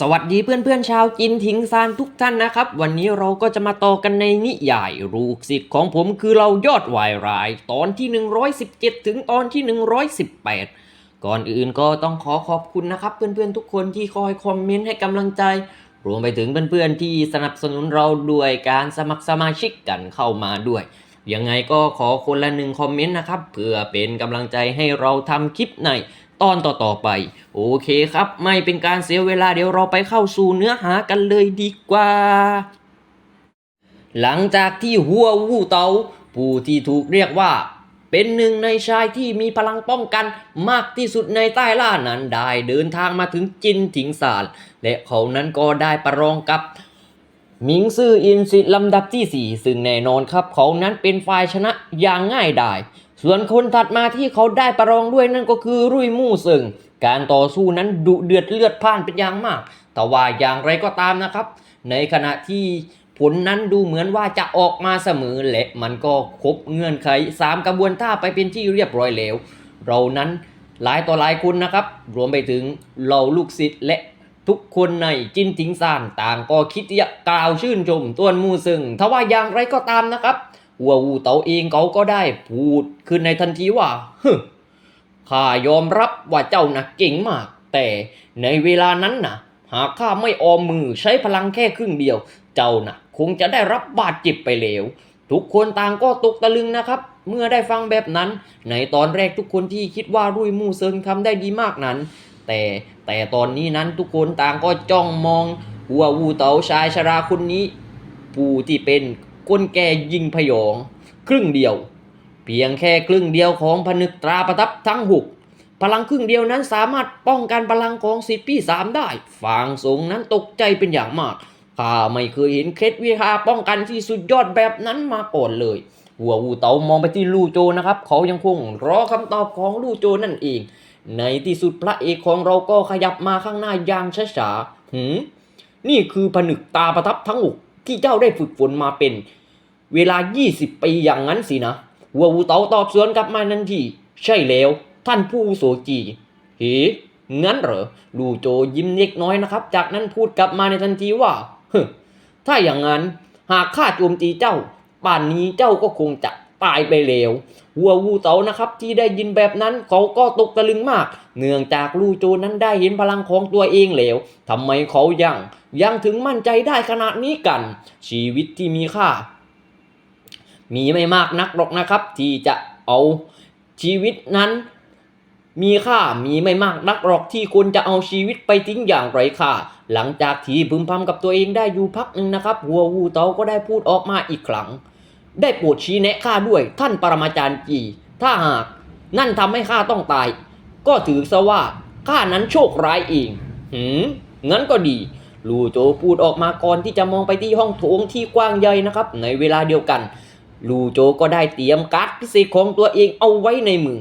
สวัสดีเพื่อนๆชาวจินทิงซานทุกท่านนะครับ วันนี้เราก็จะมาต่อกันในนิยายรูกศิษย์ของผมคือเรายอดวายราย ตอนที่ 117 ถึงตอนที่ 118 ก่อนอื่นก็ต้องขอขอบคุณนะครับ เพื่อนๆทุกคนที่คอยคอมเมนต์ให้กำลังใจ รวมไปถึงเพื่อนๆที่สนับสนุนเราด้วยการสมัครสมาชิกกันเข้ามาด้วย ยังไงก็ขอคนละหนึ่งคอมเมนต์นะครับเพื่อเป็นกำลังใจให้เราทำคลิปใน ตอนต่อๆไป โอเคครับ ไม่เป็นการเสียเวลาเดี๋ยวเราไปเข้าสู่เนื้อหากันเลยดีกว่า หลังจากที่หัววู่เตาผู้ที่ถูกเรียกว่าเป็นหนึ่งในชายที่มีพลังป้องกันมากที่สุดในใต้ล่านั้นได้เดินทางมาถึงจินถิงสารและเขานั้นก็ได้ประลองกับมิงซื่ออินสิลำดับที่ 4 ซึ่งแน่นอนครับ เขานั้นเป็นฝ่ายชนะอย่างง่ายดาย ส่วนคนถัดมาที่เขาได้ประลองด้วยนั่นก็คือรุ่ยมู่ซึ่ง การต่อสู้นั้นดุเดือดเลือดพ่านเป็นอย่างมาก แต่ว่าอย่างไรก็ตามนะครับ ในขณะที่ผลนั้นดูเหมือนว่าจะออกมาเสมอและมันก็ครบเงื่อนไข 3 กระบวนท่าไปเป็นที่เรียบร้อยแล้ว เรานั้นหลายต่อหลายคนนะครับ รวมไปถึงเราลูกศิษย์และทุกคนในจินทิงซานต่างก็คิดจะกล่าวชื่นชมต้วนมูซึ่งทว่าอย่างไรก็ตามนะครับ หัววูเตาเองเขาก็ได้พูดขึ้นในทันทีว่าฮึข้ายอมรับว่าเจ้านะเก่งมาก แต่ในเวลานั้นนะหากข้าไม่ออมมือใช้พลังแค่ครึ่งเดียว เจ้านะคงจะได้รับบาดเจ็บไปแล้วทุกคนต่างก็ตกตะลึงนะครับ เมื่อได้ฟังแบบนั้น ในตอนแรกทุกคนที่คิดว่ารุ่ยมู่เซิงทำได้ดีมากนั้น แต่แต่ตอนนี้นั้นทุกคนต่างก็จ้องมองหัววูเตาชายชราคนนี้ ผู้ที่เป็น คนแกยิงพยอง ครึ่งเดียว เพียงแค่ครึ่งเดียวของผนึกตราประทับทั้งหกพลังครึ่งเดียวนั้นสามารถป้องกันพลังของสิทธิพี่สามได้ฟางสงนั้นตกใจเป็นอย่างมากข้าไม่เคยเห็นเคล็ดวิชาป้องกันที่สุดยอดแบบนั้นมาก่อนเลย หัววูเตามองไปที่ลู่โจนะครับ เขายังคงรอคำตอบของลู่โจนั่นเอง ในที่สุดพระเอกของเราก็ขยับมาข้างหน้าอย่างช้าๆหืมนี่คือผนึกตาประทับทั้งหก ที่เจ้าได้ฝึกฝนมาเป็น เวลา 20 ปีอย่างนั้นสินะหัววูเตาตอบสวนกลับมาทันทีใช่แล้ว ท่านผู้อุโสจีเฮ้งั้นเหรอลูโจยิ้มเล็กน้อยนะครับ จากนั้นพูดกลับมาในทันทีว่าถ้าอย่างนั้น หากข้าโจมตีเจ้า ป่านนี้เจ้าก็คงจะ ตายไปแล้วหัววูเตานะครับที่ได้ยินแบบนั้นเขาก็ตกตะลึงมาก เนื่องจากลู่โจนั้นได้เห็นพลังของตัวเองแล้วทำไมเขายังยังถึงมั่นใจได้ขนาดนี้กัน ชีวิตที่มีค่า มีไม่มากนักหรอกนะครับ ที่จะเอาชีวิตนั้นมีค่ามีไม่มากนักหรอกที่คุณจะเอาชีวิตไปทิ้งอย่างไรค่าหลังจากที่พึมพำกับตัวเองได้อยู่พักหนึ่งนะครับ หัววูเตาก็ได้พูดออกมาอีกครั้ง ได้โปรดชี้แนะข้าด้วยท่านปรมาจารย์จีถ้าหาก นั่นทำให้ข้าต้องตาย ก็ถือซะว่าข้านั้นโชคร้ายเองหืมงั้นก็ดี ลูโจพูดออกมาก่อนที่จะมองไปที่ห้องโถงที่กว้างใหญ่นะครับ ในเวลาเดียวกัน ลูโจก็ได้เตรียมการ์ดพิเศษของตัวเองเอาไว้ในมือ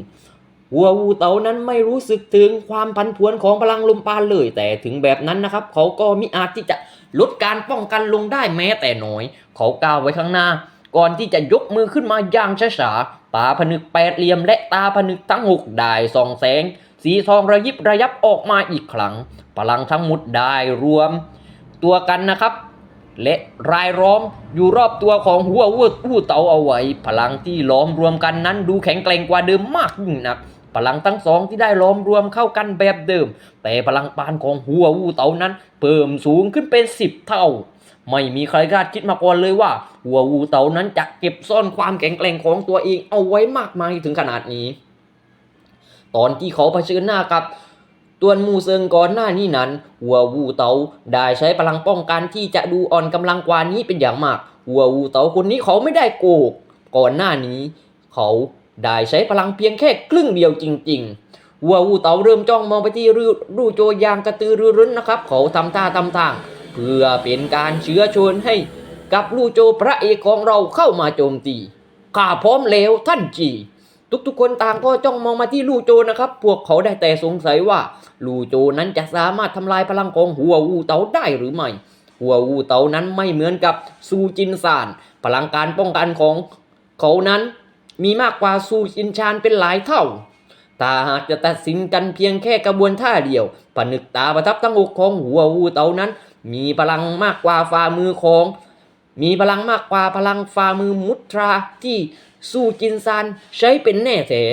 หัววูเต๋านั้นไม่รู้สึกถึงความพันผวนของพลังลมปราณเลย แต่ถึงแบบนั้นนะครับ เขาก็มิอาจที่จะลดการป้องกันลงได้แม้แต่น้อย เขาก้าวไว้ข้างหน้า ก่อนที่จะยกมือขึ้นมาอย่างช้าๆตาผนึกแปดเหลี่ยมและตาผนึกทั้งหกได้ส่องแสง สีทองระยิบระยับออกมาอีกครั้ง พลังทั้งหมดได้รวม ตัวกันนะครับและรายล้อมอยู่รอบตัวของหัววูดวูเตาเอาไว้ พลังที่ล้อมรวมกันนั้นดูแข็งแกร่งกว่าเดิมมากยิ่งนัก พลังทั้งสองที่ได้ล้อมรวมเข้ากันแบบเดิม แต่พลังปานของหัววูเตานั้น เพิ่มสูงขึ้นเป็นสิบเท่า ไม่มีใครคาดคิดมาก่อนเลยว่าหัววูเตานั้นจะเก็บซ่อนความแข็งแกร่งของตัวเองเอาไว้มากมายถึงขนาดนี้ ตอนที่เขาเผชิญหน้ากับตวนมูเซิงก่อนหน้านี้นั้น หัววูเตาได้ใช้พลังป้องกันที่จะดูอ่อนกำลังกว่านี้เป็นอย่างมาก หัววูเตาคนนี้เขาไม่ได้โกกก่อนหน้านี้ เขาได้ใช้พลังเพียงแค่ครึ่งเดียวจริง ๆ หัววูเตาเริ่มจ้องมองไปที่รูรูโจยางกระตือรือร้นนะครับ เขาทำท่าทำทาง เพื่อเป็นการเชื้อชวนให้กับลู่โจพระเอกของเราเข้ามาโจมตีข้าพร้อมแล้วท่านจีทุกๆคนต่างก็จ้องมองมาที่ลู่โจนะครับ พวกเขาได้แต่สงสัยว่า ลู่โจนั้นจะสามารถทำลายพลังของหัววูเตาได้หรือไม่ หัววูเตานั้นไม่เหมือนกับซูจินซาน พลังการป้องกันของเขานั้นมีมากกว่าซูจินชานเป็นหลายเท่าทถ้าหากจะตัดสินกันเพียงแค่กระบวนท่าเดียวผนึกตาประทับทั้งอกของหัววูเตานั้น มีพลังมากกว่าฝ่ามือของ มีพลังมากกว่าพลังฝ่ามือมุตราที่สู้จินซานใช้เป็นแน่แท้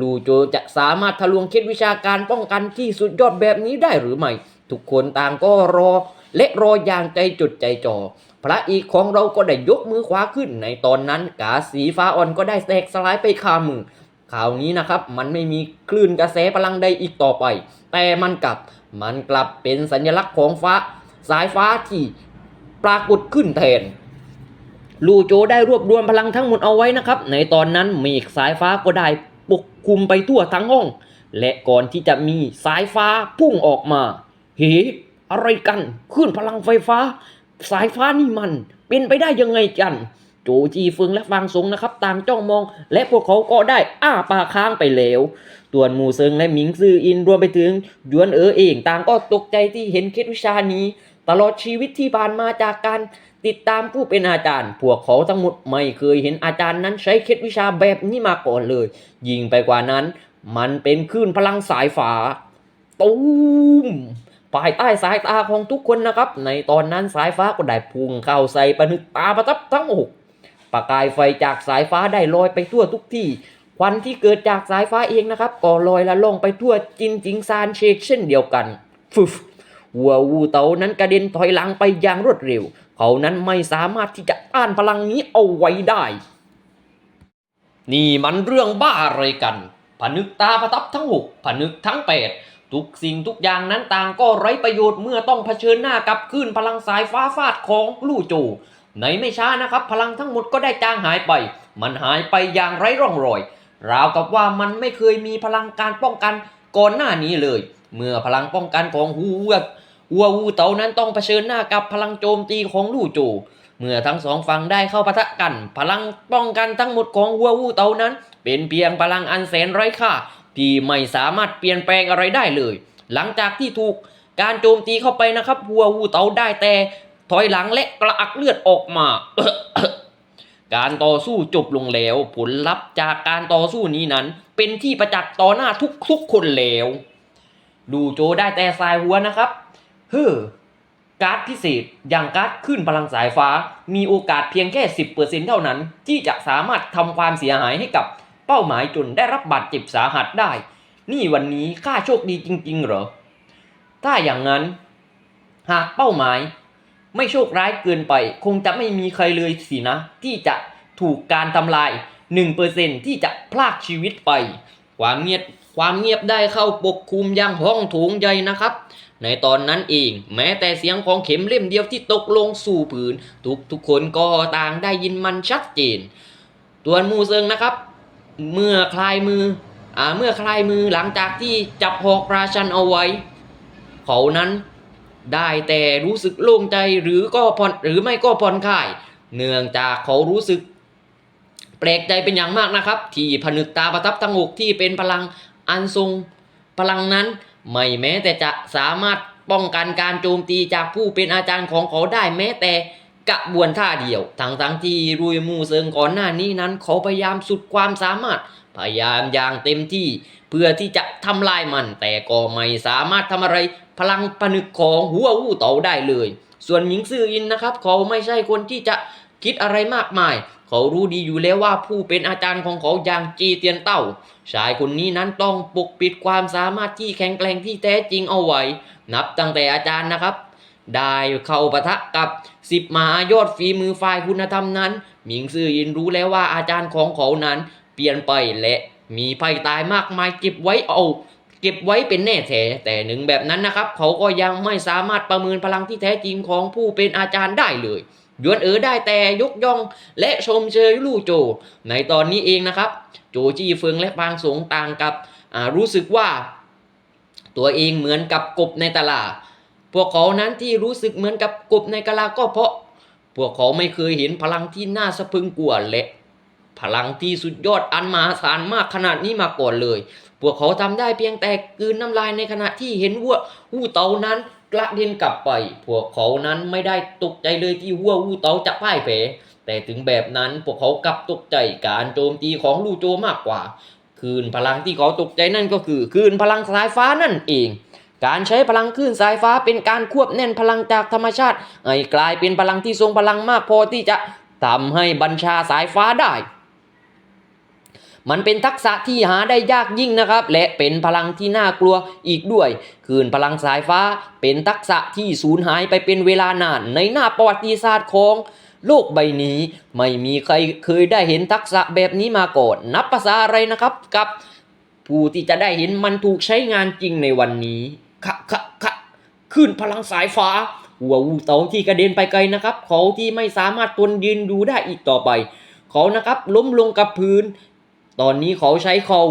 ลูโจจะสามารถทะลวงเคล็ดวิชาการป้องกันที่สุดยอดแบบนี้ได้หรือไม่ ทุกคนต่างก็รอ และรออย่างใจจดใจจ่อพระอีกของเราก็ได้ยกมือขวาขึ้นในตอนนั้น กาสีฟ้าอ่อนก็ได้แตกสลายไปคามือคราวนี้นะครับ มันไม่มีคลื่นกระแสพลังใดอีกต่อไป แต่มันกลับ มันกลับเป็นสัญลักษณ์ของฟ้า สายฟ้าที่ปรากฏขึ้นแทน ลูโจได้รวบรวมพลังทั้งหมดเอาไว้นะครับ ในตอนนั้นเมฆสายฟ้าก็ได้ปกคลุมไปทั่วทั้งห้อง และก่อนที่จะมีสายฟ้าพุ่งออกมาเฮ้อะไรกันขึ้นพลังไฟฟ้า สายฟ้านี่มัน เป็นไปได้ยังไงกัน โจจีเฟิงและฟางสงนะครับ ต่างจ้องมอง และพวกเขาก็ได้อ้าปากค้างไปแล้วตัวนหมูเซิงและหมิงซืออินรวมไปถึงยวนเอ๋อเอง ต่างก็ตกใจที่เห็นเคล็ดวิชานี้ ตลอดชีวิตที่ผ่านมาจากการติดตามผู้เป็นอาจารย์ พวกเขาทั้งหมดไม่เคยเห็นอาจารย์นั้นใช้เคล็ดวิชาแบบนี้มาก่อนเลย ยิ่งไปกว่านั้น มันเป็นคลื่นพลังสายฟ้าตูมภายใต้สายตาของทุกคนนะครับ ในตอนนั้นสายฟ้าก็ได้พุ่งเข้าใส่ประนึกตาประทับทั้งหกประกายไฟจากสายฟ้าได้ลอยไปทั่วทุกที่ ควันที่เกิดจากสายฟ้าเองนะครับ ก็ลอยละล่องไปทั่วจินจิงซานเชกเช่นเดียวกันฟึบ วัววูเตานั้นกระเด็นถอยหลังไปอย่างรวดเร็ว เขานั้นไม่สามารถที่จะต้านพลังนี้เอาไว้ได้ นี่มันเรื่องบ้าอะไรกัน ผนึกตาประทับทั้งหกผนึกทั้งแปดทุกสิ่งทุกอย่างนั้นต่างก็ไร้ประโยชน์เมื่อต้องเผชิญหน้ากับคลื่นพลังสายฟ้าฟาดของลู่โจในไม่ช้านะครับ พลังทั้งหมดก็ได้จางหายไป มันหายไปอย่างไร้ร่องรอย ราวกับว่ามันไม่เคยมีพลังการป้องกันก่อนหน้านี้เลย เมื่อพลังป้องกันของฮูเวกวัววูเตานั้นต้องเผชิญหน้ากับพลังโจมตีของลู่โจ เมื่อทั้งสองฝั่งได้เข้าปะทะกัน พลังป้องกันทั้งหมดของวัววูเตานั้น เป็นเพียงพลังอันแสนไร้ค่าที่ไม่สามารถเปลี่ยนแปลงอะไรได้เลย หลังจากที่ถูกการโจมตีเข้าไปนะครับวัววูเตาได้แต่ถอยหลังและกระอักเลือดออกมา การต่อสู้จบลงแล้ว ผลลัพธ์จากการต่อสู้นี้นั้น เป็นที่ประจักษ์ต่อหน้าทุกๆคนแล้ว ดูโจได้แต่สายหัวนะครับเฮ้อการ์ดพิเศษอย่างการ์ดขึ้นพลังสายฟ้า มีโอกาสเพียงแค่ 10%เท่านั้น ที่จะสามารถทำความเสียหายให้กับเป้าหมายจนได้รับบาดเจ็บสาหัสได้ นี่วันนี้ข้าโชคดีจริง ๆ เหรอ ถ้าอย่างนั้น หากเป้าหมาย ไม่โชคร้ายเกินไป คงจะไม่มีใครเลยสินะ ที่จะถูกการทำลาย 1%ที่จะพลากชีวิตไป ความเงียบ ความเงียบได้เข้าปกคลุมยังห้องโถงใหญ่นะครับ ในตอนนั้นเอง แม้แต่เสียงของเข็มเล่มเดียวที่ตกลงสู่ผืน ทุกทุกคนก็ต่างได้ยินมันชัดเจนตัวนมูเซิงนะครับ เมื่อคลายมืออ่าเมื่อคลายมือหลังจากที่จับหอกราชันเอาไว้ เขานั้นได้แต่รู้สึกโล่งใจหรือก็ผ่อนหรือไม่ก็ผ่อนคลาย เนื่องจากเขารู้สึกแปลกใจเป็นอย่างมากนะครับ ที่ผนึกตาประทับทั้งหกที่เป็นพลัง อันทรงพลังนั้น ไม่แม้แต่จะสามารถป้องกันการโจมตีจากผู้เป็นอาจารย์ของเขาได้แม้แต่กระบวนท่าเดียว ทั้งทั้งที่รุยมูเซิงก่อนหน้านี้นั้น เขาพยายามสุดความสามารถ พยายามอย่างเต็มที่ เพื่อที่จะทำลายมัน แต่ก็ไม่สามารถทำอะไร พลังผนึกของหัววู่เต๋าได้เลย ส่วนหมิงซื่ออินนะครับ เขาไม่ใช่คนที่จะคิดอะไรมากมาย เขารู้ดีอยู่แล้วว่าผู้เป็นอาจารย์ของเขาอย่างจีเตียนเต้า ชายคนนี้นั้นต้องปกปิดความสามารถที่แข็งแกร่งที่แท้จริงเอาไว้ นับตั้งแต่อาจารย์นะครับ ได้เข้าปะทะกับสิบมหายอดฝีมือฝ่ายคุณธรรมนั้น หมิงซื่ออินรู้แล้วว่าอาจารย์ของเขานั้นเปลี่ยนไปและมีภัยตายมากมายเก็บไว้เอาเก็บไว้เป็นแน่แท้แต่หนึ่งแบบนั้นนะครับ เขาก็ยังไม่สามารถประเมินพลังที่แท้จริงของผู้เป็นอาจารย์ได้เลย ยวนเอ๋อได้แต่ยกย่อง และชมเชยลู่โจ ในตอนนี้เองนะครับ โจจี้เฟิงและปางสงต่างกับรู้สึกว่า ตัวเองเหมือนกับกบในตลาดพวกเขานั้นที่รู้สึกเหมือนกับกบในกะลาก็เพราะ พวกเขาไม่เคยเห็นพลังที่น่าสะพึงกลัวและพลังที่สุดยอดอันมหาศาลมากขนาดนี้มาก่อนเลย พวกเขาทำได้เพียงแต่กืนน้ำลายในขณะที่เห็นวัววูเตานั้น กระเด็นกลับไป พวกเขานั้นไม่ได้ตกใจเลยที่วัววูเตาจะพ่ายแพ้แต่ถึงแบบนั้นพวกเขากลับตกใจการโจมตีของลู่โจมากกว่า คืนพลังที่เขาตกใจนั่นก็คือคืนพลังสายฟ้านั่นเอง การใช้พลังคลื่นสายฟ้าเป็นการควบแน่นพลังจากธรรมชาติให้กลายเป็นพลังที่ทรงพลังมากพอที่จะทำให้บัญชาสายฟ้าได้ มันเป็นทักษะที่หาได้ยากยิ่งนะครับ และเป็นพลังที่น่ากลัวอีกด้วย คืนพลังสายฟ้าเป็นทักษะที่สูญหายไปเป็นเวลานานในหน้าประวัติศาสตร์ของโลกใบนี้ไม่มีใครเคยได้เห็นทักษะแบบนี้มาก่อน นับภาษาอะไรนะครับกับผู้ที่จะได้เห็นมันถูกใช้งานจริงในวันนี้คะคะคะขึ้นพลังสายฟ้า หัววูเตาที่กระเด็นไปไกลนะครับ เขาที่ไม่สามารถทนยืนดูได้อีกต่อไป เขานะครับล้มลงกับพื้น ตอนนี้เขาใช้เขา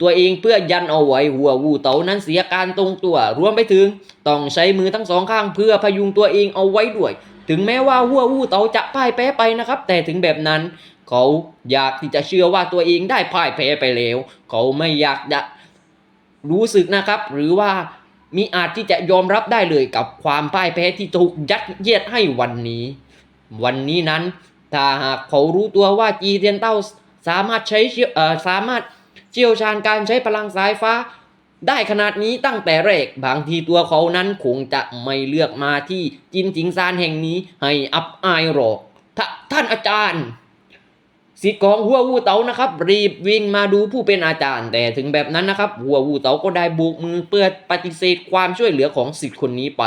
ตัวเองเพื่อยันเอาไว้หัววูเตานั้นเสียการทรงตัวรวมไปถึง ต้องใช้มือทั้งสองข้างเพื่อพยุงตัวเองเอาไว้ด้วย ถึงแม้ว่าหัววูเตาจะพ่ายแพ้ไปนะครับ แต่ถึงแบบนั้น เขาอยากที่จะเชื่อว่าตัวเองได้พ่ายแพ้ไปแล้ว เขาไม่อยากจะรู้สึกนะครับ หรือว่ามีอาจที่จะยอมรับได้เลยกับความพ่ายแพ้ที่ถูกยัดเยียดให้วันนี้ วันนี้นั้นถ้าหากเขารู้ตัวว่าจีเทียนเต้า สามารถใช้เอ่อสามารถเชี่ยวชาญการใช้พลังสายฟ้า ได้ขนาดนี้ตั้งแต่แรกบางทีตัวเขานั้นคงจะไม่เลือกมาที่จินจิงซานแห่งนี้ให้อับอายหรอกท่าท่านอาจารย์สิทธิ์ของหัววูเต๋านะครับ รีบวิ่งมาดูผู้เป็นอาจารย์ แต่ถึงแบบนั้นนะครับ หัววูเต๋าก็ได้โบกมือเพื่อปฏิเสธความช่วยเหลือของสิทธิ์คนนี้ไป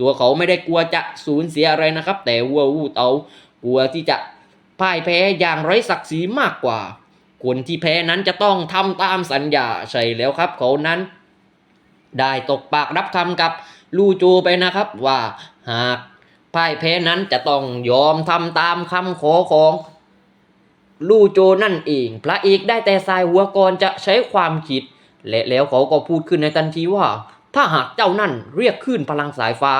ตัวเขาไม่ได้กลัวจะสูญเสียอะไรนะครับ แต่หัววูเต๋ากลัวที่จะ พ่ายแพ้อย่างไร้ศักดิ์ศรีมากกว่า คนที่แพ้นั้นจะต้องทำตามสัญญาใช่แล้วครับ เขานั้น ได้ตกปากรับคำกับลูโจไปนะครับว่าหากพ่ายแพ้นั้นจะต้องยอมทำตามคำขอของลู่โจนั่นเอง พระเอกได้แต่สายหัวก่อนจะใช้ความคิด และแล้วเขาก็พูดขึ้นในทันทีว่า ถ้าหากเจ้านั่นเรียกขึ้นพลังสายฟ้า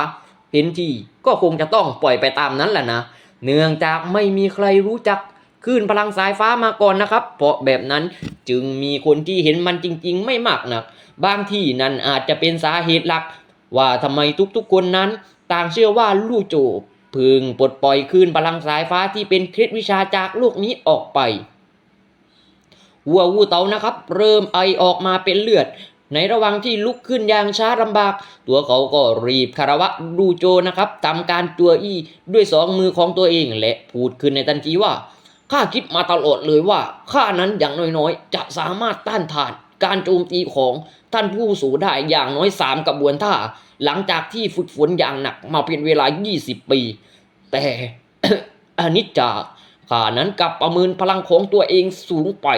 เห็นทีก็คงจะต้องปล่อยไปตามนั้นแหละนะ เนื่องจากไม่มีใครรู้จักคลื่นพลังสายฟ้ามาก่อนนะครับ เพราะแบบนั้นจึงมีคนที่เห็นมันจริง ๆ ไม่มากนัก บางที่นั่นอาจจะเป็นสาเหตุหลัก ว่าทำไมทุกๆคนนั้น ต่างเชื่อว่าลู่โจพึงปลดปล่อยคลื่นพลังสายฟ้าที่เป็นเคล็ดวิชาจากโลกนี้ออกไปหัววูเตานะครับ เริ่มไอออกมาเป็นเลือด ในระหว่างที่ลุกขึ้นอย่างช้าลำบาก ตัวเขาก็รีบคารวะดูโจนะครับทำการตัวอี้ด้วยสองมือของตัวเอง และพูดขึ้นในทันทีว่าข้าคิดมาตลอดเลยว่าข้านั้นอย่างน้อยๆ จะสามารถต้านทานการโจมตีของท่านผู้สูได้อย่างน้อยสามกระบวนท่า หลังจากที่ฝึกฝนอย่างหนักมาเป็นเวลา 20 ปี แต่อนิจจา ข้านั้นกลับประเมินพลังของตัวเองสูงไป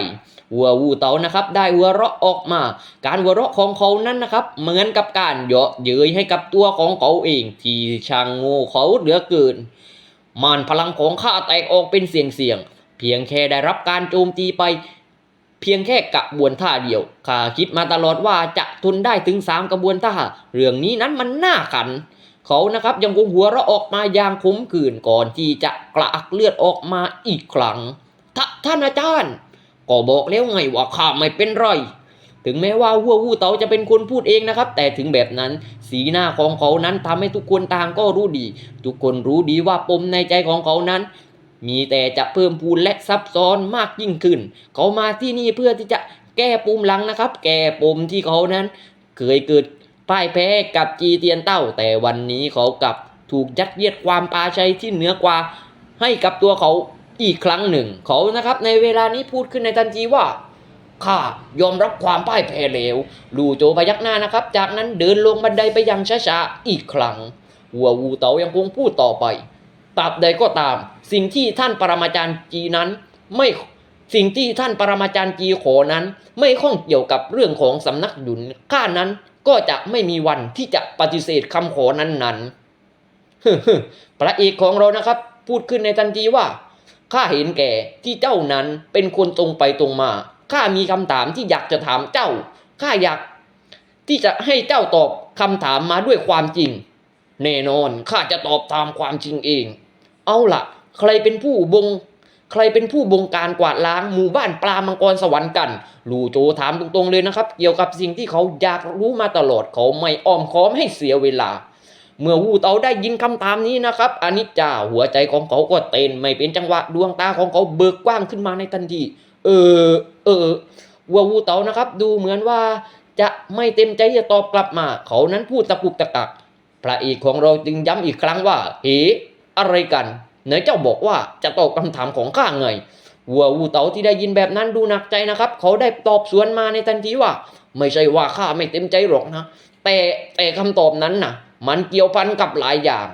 หัววูเตานะครับ ได้หัวเราะออกมา การหัวเราะของเขานั้นนะครับ เหมือนกับการเยาะเย้ยให้กับตัวของเขาเอง ที่ช่างโง่เขาเหลือเกินมานพลังของข้าแตกออกเป็นเสียงเสียง เพียงแค่ได้รับการโจมตีไป เพียงแค่กระบวนท่าเดียวข้าคิดมาตลอดว่าจะทนได้ถึงสามกระบวนท่า เรื่องนี้นั้นมันน่าขัน เขานะครับยังคงหัวเราะออกมาอย่างขมขื่นก่อนที่จะกระอักเลือดออกมาอีกครั้งท่านอาจารย์ ก็บอกแล้วไงว่าข้าไม่เป็นไร ถึงแม้ว่าหัววูเตาจะเป็นคนพูดเองนะครับ แต่ถึงแบบนั้นสีหน้าของเขานั้นทำให้ทุกคนต่างก็รู้ดี ทุกคนรู้ดีว่าปมในใจของเขานั้นมีแต่จะเพิ่มพูนและซับซ้อนมากยิ่งขึ้น เขามาที่นี่เพื่อที่จะแก้ปมหลังนะครับ แก้ปมที่เขานั้น เคยเกิด พ่ายแพ้กับจีเตียนเต้า แต่วันนี้เขากลับถูกยัดเยียดความปาชัยที่เหนือกว่า ให้กับตัวเขาอีกครั้งหนึ่ง เขานะครับในเวลานี้พูดขึ้นในทันทีว่าข้ายอมรับความพ่ายแพ้แล้วลูโจพยักหน้านะครับ จากนั้นเดินลงบันไดไปอยังช้าๆอีกครั้งหัววูเตายังคงพูดต่อไปตราบใดก็ตาม สิ่งที่ท่านปรมาจารย์จีนั้น ไม่สิ่งที่ท่านปรมาจารย์จีขอนั้น ไม่ข้องเกี่ยวกับเรื่องของสำนักหยุนข้านั้น ก็จะไม่มีวันที่จะปฏิเสธคำขอนั้นๆ พระเอกของเรานะครับ พูดขึ้นในทันทีว่าข้าเห็นแก่ที่เจ้านั้นเป็นคนตรงไปตรงมาข้ามีคำถามที่อยากจะถามเจ้าข้าอยากที่จะให้เจ้าตอบคำถามมาด้วยความจริง แน่นอนข้าจะตอบตามความจริงเอง เอาล่ะ ใครเป็นผู้บง ใครเป็นผู้บงการกวาดล้างหมู่บ้านปลามังกรสวรรค์กัน ลูโจถามตรงๆเลยนะครับ เกี่ยวกับสิ่งที่เขาอยากรู้มาตลอดเขาไม่อ้อมค้อมให้เสียเวลา เมื่อวูเตาได้ยินคำถามนี้นะครับอนิจจาหัวใจของเขาก็เต้นไม่เป็นจังหวะดวงตาของเขาเบิกกว้างขึ้นมาในทันทีเออ เออวัววูเตานะครับ ดูเหมือนว่าจะไม่เต็มใจจะตอบกลับมา เขานั้นพูดตะกุกตะกัก พระเอกของเราจึงย้ำอีกครั้งว่าเอ๋อะไรกัน เหนเจ้าบอกว่าจะตอบคำถามของข้าไงวัววูเต๋าที่ได้ยินแบบนั้นดูหนักใจนะครับ เขาได้ตอบสวนมาในทันทีว่า ไม่ใช่ว่าข้าไม่เต็มใจหรอกนะ แต่แต่คำตอบนั้นนะมันเกี่ยวพันกับหลายอย่าง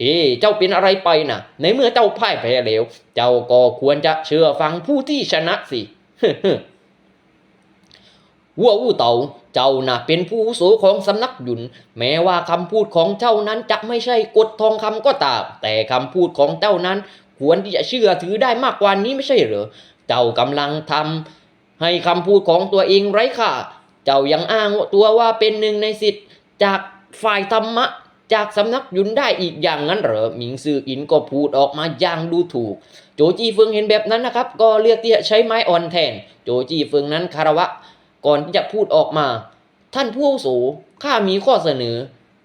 เอ้เจ้าเป็นอะไรไปนะในเมื่อเจ้าพ่ายแพ้แล้ว เจ้าก็ควรจะเชื่อฟังผู้ที่ชนะสิ วัววูเตาเจ้าน่ะเป็นผู้วุโสของสำนักหยุน แม้ว่าคำพูดของเจ้านั้นจะไม่ใช่กฎทองคำก็ตาม แต่คำพูดของเจ้านั้น ควรที่จะเชื่อถือได้มากกว่านี้ไม่ใช่เหรอ เจ้ากำลังทำให้คำพูดของตัวเองไร้ค่า เจ้ายังอ้างตัวว่าเป็นหนึ่งในสิทธิ์จากฝ่ายธรรมะจากสำนักหยุนได้อีกอย่างนั้นเหรอหมิงซืออินก็พูดออกมาอย่างดูถูก โจจีเฟิงเห็นแบบนั้นนะครับ ก็เลือกที่จะใช้ไม้อ่อนแทน โจจีเฟิงนั้นคารวะ ก่อนที่จะพูดออกมา ท่านผู้อาวุโสข้ามีข้อเสนอ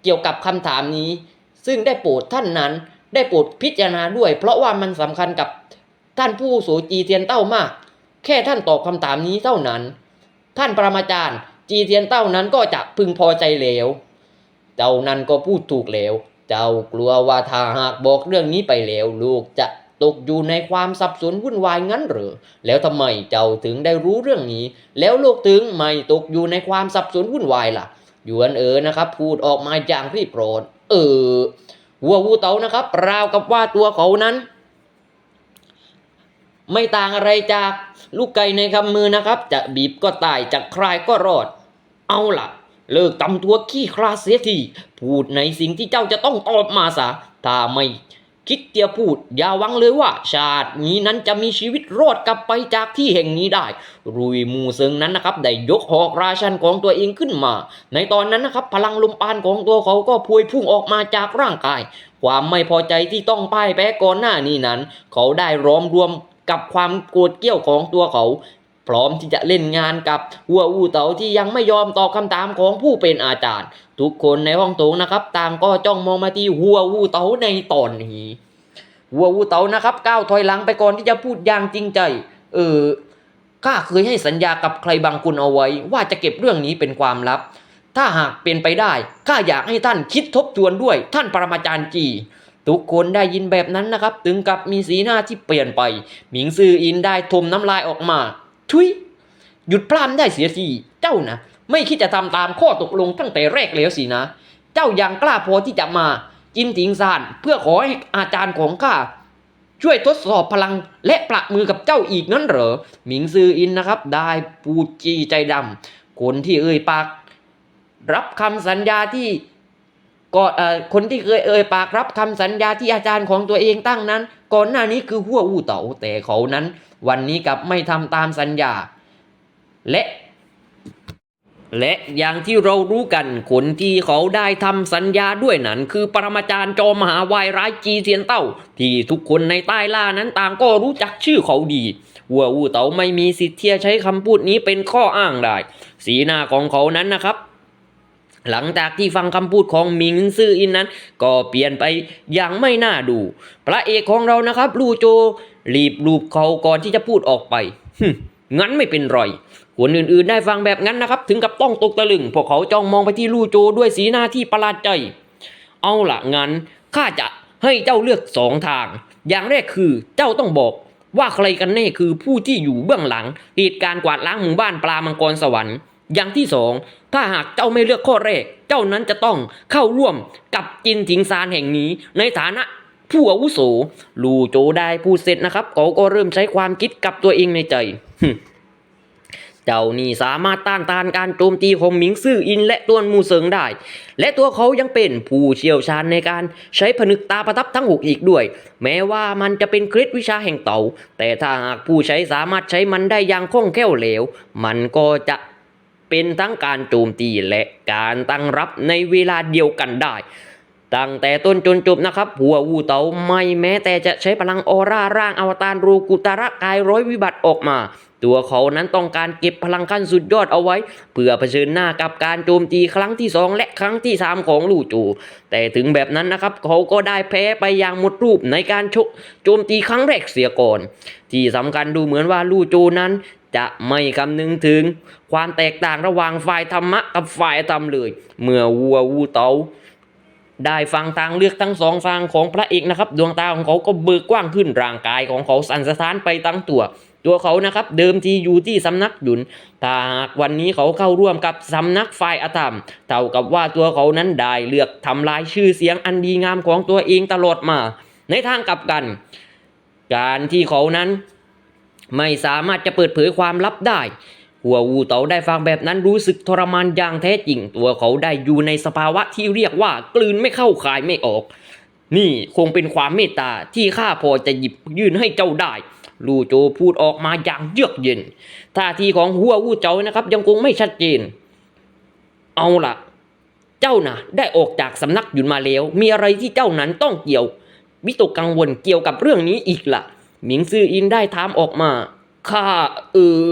เกี่ยวกับคำถามนี้ ซึ่งได้โปรดท่านนั้น ได้โปรดพิจารณาด้วย เพราะว่ามันสำคัญกับท่านผู้อาวุโสจีเทียนเต้ามาก แค่ท่านตอบคำถามนี้เท่านั้น ท่านปรมาจารย์ จีเทียนเต้านั้นก็จะพึงพอใจแล้วเจ้านั้นก็พูดถูกแล้ว เจ้ากลัวว่าถ้าหากบอกเรื่องนี้ไปแล้ว ลูกจะ ตกอยู่ในความสับสนวุ่นวายงั้นหรือ แล้วทำไมเจ้าถึงได้รู้เรื่องนี้ แล้วโลกถึงไม่ตกอยู่ในความสับสนวุ่นวายล่ะหยวนเอ๋อนะครับ พูดออกมาอย่างรีบร้อนเออวัววูเตานะครับ ราวกับว่าตัวเขานั้น ไม่ต่างอะไรจากลูกไก่ในคำมือนะครับ จะบีบก็ตายจะคลายก็รอด เอาล่ะ เลิกตำตัวขี้คลาเสียทีพูดในสิ่งที่เจ้าจะต้องตอบมาซะถ้าไม่ คิดเตียพูด อย่าหวังเลยว่า ชาตินี้นั้นจะมีชีวิตรอดกลับไปจากที่แห่งนี้ได้ รุยมูเซิงนั้นนะครับได้ยกหอกราชันของตัวเองขึ้นมา ในตอนนั้นนะครับพลังลมปานของตัวเขาก็พวยพุ่งออกมาจากร่างกาย ความไม่พอใจที่ต้องพ่ายแพ้ก่อนหน้านี้นั้น เขาได้ร้อมรวมกับความโกรธเกี้ยวของตัวเขา พร้อมที่จะเล่นงานกับหัวอูเต๋าที่ยังไม่ยอมตอบคำถามของผู้เป็นอาจารย์ ทุกคนในห้องโถงนะครับต่างก็จ้องมองมาที่หัวอูเต๋าในตอนนี้ หัวอูเต๋านะครับก้าวถอยหลังไปก่อนที่จะพูดอย่างจริงใจ เออข้าเคยให้สัญญากับใครบางคนเอาไว้ ว่าจะเก็บเรื่องนี้เป็นความลับ ถ้าหากเป็นไปได้ข้าอยากให้ท่านคิดทบทวนด้วย ท่านปรมาจารย์จีทุกคนได้ยินแบบนั้นนะครับ ถึงกับมีสีหน้าที่เปลี่ยนไป หมิงซืออินได้ทมน้ำลายออกมา ทุย หยุดพลามได้เสียทีเจ้านะ ไม่คิดจะทำตามข้อตกลงตั้งแต่แรกแล้วสินะ เจ้ายังกล้าพอที่จะมา จินถิงซานเพื่อขอให้อาจารย์ของข้าช่วยทดสอบพลังและประมือกับเจ้าอีกงั้นเหรอ หมิงซืออินนะครับ ได้ปูจีใจดำคนที่เอ่ยปาก รับคำสัญญาที่ก็เอ่อคนที่เคยเอ่ยปากรับคำสัญญาที่อาจารย์ของตัวเองตั้งนั้น ก่อนหน้านี้คือหัวอู้เต๋าแต่เขานั้น วันนี้กลับไม่ทำตามสัญญา และ และอย่างที่เรารู้กันคนที่เขาได้ทำสัญญาด้วยนั้น คือปรมาจารย์จอมหาวายร้ายจีเทียนเต้า ที่ทุกคนในใต้ล่านั้นต่างก็รู้จักชื่อเขาดีวัวอูเต๋าไม่มีสิทธิ์ที่จะใช้คำพูดนี้เป็นข้ออ้างได้ สีหน้าของเขานั้นนะครับหลังจากที่ฟังคำพูดของหมิงซื่ออินนั้น ก็เปลี่ยนไปอย่างไม่น่าดู พระเอกของเรานะครับ ลูโจรีบรูปเขาก่อนที่จะพูดออกไปฮึ งั้นไม่เป็นไรคนอื่นๆได้ฟังแบบนั้นนะครับ ถึงกับต้องตกตะลึง พวกเขาจ้องมองไปที่ลู่โจด้วยสีหน้าที่ประหลาดใจ เอาละงั้นข้าจะให้เจ้าเลือกสองทาง อย่างแรกคือเจ้าต้องบอกว่าใครกันแน่คือผู้ที่อยู่เบื้องหลังเหตุการณ์กวาดล้างหมู่บ้านปลามังกรสวรรค์ อย่างที่สองถ้าหากเจ้าไม่เลือกข้อแรก เจ้านั้นจะต้องเข้าร่วมกับจินถิงซานแห่งนี้ในฐานะ ผู้อาวุโสลู่โจได้พูดเสร็จนะครับเขาก็เริ่มใช้ความคิดกับตัวเองในใจเจ้านี่สามารถต้านทานการโจมตีของหมิงซื่ออินและตวนมูเซิงได้ และตัวเขายังเป็นผู้เชี่ยวชาญในการใช้ผนึกตาประทับทั้งหกอีกด้วย แม้ว่ามันจะเป็นเคล็ดวิชาแห่งเต่าแต่ถ้าหากผู้ใช้สามารถใช้มันได้อย่างคล่องแคล่วเหลว มันก็จะเป็นทั้งการโจมตีและการตั้งรับในเวลาเดียวกันได้ ตั้งแต่ต้นจนจบนะครับ หัววูเตาไม่แม้แต่จะใช้พลังออร่าร่างอวตารรูกุตระกายร้อยวิบัติออกมา ตัวเขานั้นต้องการเก็บพลังขั้นสุดยอดเอาไว้ เพื่อเผชิญหน้ากับการโจมตีครั้งที่ 2 และครั้งที่ 3 ของลู่จู แต่ถึงแบบนั้นนะครับ เขาก็ได้แพ้ไปอย่างหมดรูปในการโชโจมตีครั้งแรกเสียก่อน ที่สำคัญดูเหมือนว่าลู่จูนั้นจะไม่คำนึงถึง ความแตกต่างระหว่างฝ่ายธรรมะกับฝ่ายธรรมเลย เมื่อวัววูเตา ได้ฟังทางเลือกทั้งสองฝั่งของพระเอกนะครับ ดวงตาของเขาก็เบิกกว้างขึ้นร่างกายของเขาสั่นสะท้านไปทั้งตัว ตัวเขานะครับเดิมทีอยู่ที่สำนักหยุนถ้าหากวันนี้เขาเข้าร่วมกับสำนักฝ่ายอธรรม เท่ากับว่าตัวเขานั้นได้เลือกทำลายชื่อเสียงอันดีงามของตัวเองตลอดมา ในทางกลับกัน การที่เขานั้น ไม่สามารถจะเปิดเผยความลับได้ หัววูเต๋าได้ฟังแบบนั้นรู้สึกทรมานอย่างแท้จริง ตัวเขาได้อยู่ในสภาวะที่เรียกว่ากลืนไม่เข้าคายไม่ออก นี่คงเป็นความเมตตาที่ข้าพอจะหยิบยื่นให้เจ้าได้ลู่โจพูดออกมาอย่างเยือกเย็นท่าทีของหัววูเจ้านะครับยังคงไม่ชัดเจน เอาล่ะ เจ้านะได้ออกจากสำนักหยุนมาแล้ว มีอะไรที่เจ้านั้นต้องเกี่ยว วิตกกังวลเกี่ยวกับเรื่องนี้อีกล่ะ หมิงซื่ออินได้ถามออกมา ข้าเออ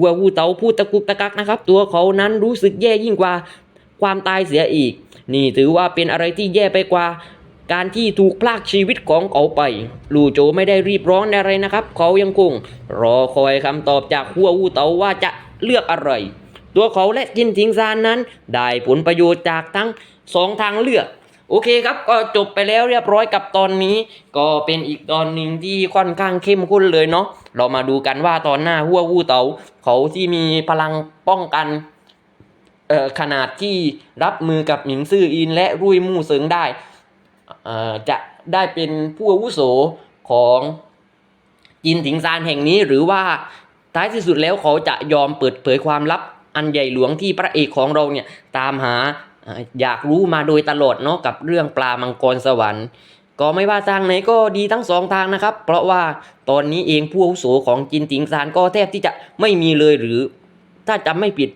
วัววูเตาพูดตะกุกตะกักนะครับ ตัวเขานั้นรู้สึกแย่ยิ่งกว่าความตายเสียอีก นี่ถือว่าเป็นอะไรที่แย่ไปกว่า การที่ถูกพลากชีวิตของเขาไป ลู่โจไม่ได้รีบร้อนอะไรนะครับ เขายังคง รอคอยคำตอบจากหัววูเตาว่าจะเลือกอะไร ตัวเขาและจินทิงซานนั้น ได้ผลประโยชน์จากทั้งสองทางเลือก โอเคครับก็จบไปแล้วเรียบร้อยกับตอนนี้ ก็เป็นอีกตอนหนึ่งที่ค่อนข้างเข้มข้นเลยเนาะเรามาดูกันว่าตอนหน้าหัววูเตาเขาที่มีพลังป้องกันเอ่อขนาดที่รับมือกับหมิงซื่ออินและรุ่ยมู่เซิงได้เอ่อจะได้เป็นผู้อาวุโสของจินถิงซานแห่งนี้หรือว่าท้ายที่สุดแล้วเขาจะยอมเปิดเผยความลับอันใหญ่หลวงที่พระเอกของเราเนี่ยตามหา อยากรู้มาโดยตลอดเนาะกับเรื่องปลามังกรสวรรค์ ก็ไม่ว่าทางไหนก็ดีทั้งสองทางนะครับ เพราะว่าตอนนี้เองผู้อาวุโสของจินติงซานก็แทบที่จะไม่มีเลยหรือ ถ้าจำไม่ผิด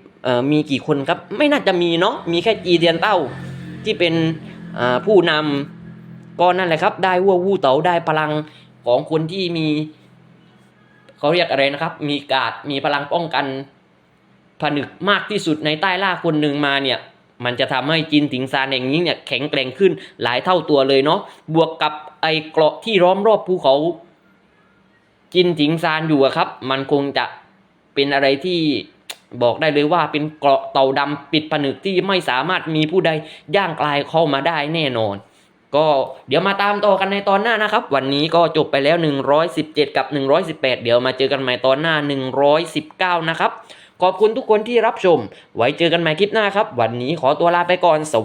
มีกี่คนครับ ไม่น่าจะมีเนาะมีแค่จีเทียนเต้าที่เป็นผู้นำก็นั่นแหละครับ ได้วัววู้เต๋าได้พลังของคนที่มีเขาเรียกอะไรนะครับ มีกาดมีพลังป้องกันผนึกมากที่สุดในใต้ล่าคนหนึ่งมาเนี่ย มันจะทำให้จินถิงซานแห่งนี้เนี่ยแข็งแกร่งขึ้นหลายเท่าตัวเลยเนาะบวกกับไอ้เกราะที่ล้อมรอบภูเขา จินถิงซานอยู่อะครับ มันคงจะเป็นอะไรที่บอกได้เลยว่าเป็นเกราะเต่าดำปิดผนึกที่ไม่สามารถมีผู้ใดย่างกลายเข้ามาได้แน่นอน ก็เดี๋ยวมาตามต่อกันในตอนหน้านะครับ วันนี้ก็จบไปแล้ว 117 กับ 118 เดี๋ยวมาเจอกันใหม่ตอนหน้า 119 นะครับ ขอบคุณทุกคนที่รับชม ไว้เจอกันใหม่คลิปหน้าครับ วันนี้ขอตัวลาไปก่อนส